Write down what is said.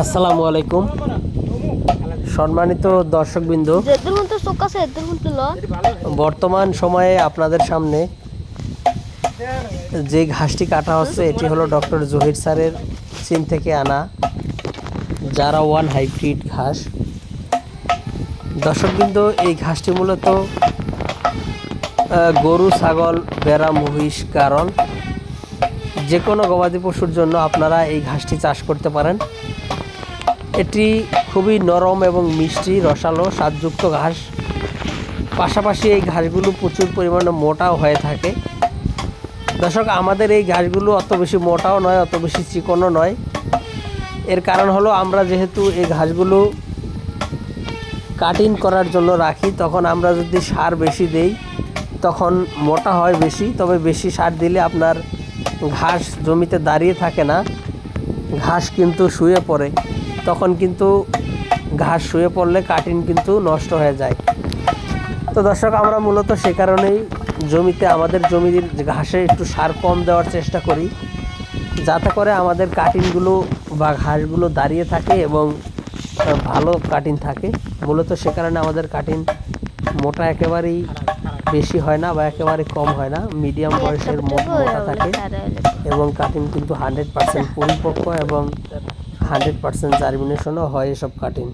আসসালামু আলাইকুম। সম্মানিত দর্শকবৃন্দ, বর্তমান সময়ে আপনাদের সামনে যে ঘাসটি কাটা হচ্ছে, এটি হলো ডক্টর জহির স্যারের চীন থেকে আনা যারা ওয়ান হাইব্রিড ঘাস। দর্শকবৃন্দ, এই ঘাসটি মূলত গরু, ছাগল বেড়া মহিষ কারণ যে কোনো গবাদি পশুর জন্য আপনারা এই ঘাসটি চাষ করতে পারেন। এটি খুবই নরম এবং মিষ্টি, রসালো, স্বাদযুক্ত ঘাস। পাশাপাশি এই ঘাসগুলো প্রচুর পরিমাণে মোটাও হয়ে থাকে। দর্শক, আমাদের এই ঘাসগুলো অত বেশি মোটাও নয়, অত বেশি চিকনও নয়। এর কারণ হলো, আমরা যেহেতু এই ঘাসগুলো কাটিং করার জন্য রাখি, তখন আমরা যদি সার বেশি দেই, তখন মোটা হয় বেশি। তবে বেশি সার দিলে আপনার ঘাস জমিতে দাঁড়িয়ে থাকে না, ঘাস কিন্তু শুয়ে পড়ে। তখন কিন্তু ঘাস শুয়ে পড়লে কাটিং কিন্তু নষ্ট হয়ে যায়। তো দর্শক আমরা মূলত সে কারণেই জমিতে আমাদের জমির ঘাসে একটু সার কম দেওয়ার চেষ্টা করি যাতে করে আমাদের কাটিংগুলো বা ঘাসগুলো দাঁড়িয়ে থাকে এবং ভালো কাটিং থাকে। মূলত সে কারণে আমাদের কাটিং মোটা একেবারেই বেশি হয় না বা একেবারে কম হয় না। মিডিয়াম বয়সের মোটা থাকে এবং কাটিং কিন্তু হান্ড্রেড পার্সেন্ট পরিপক্ক এবং হান্ড্রেড পার্সেন্ট জার্মিনেশনও হয় এসব কাটিং।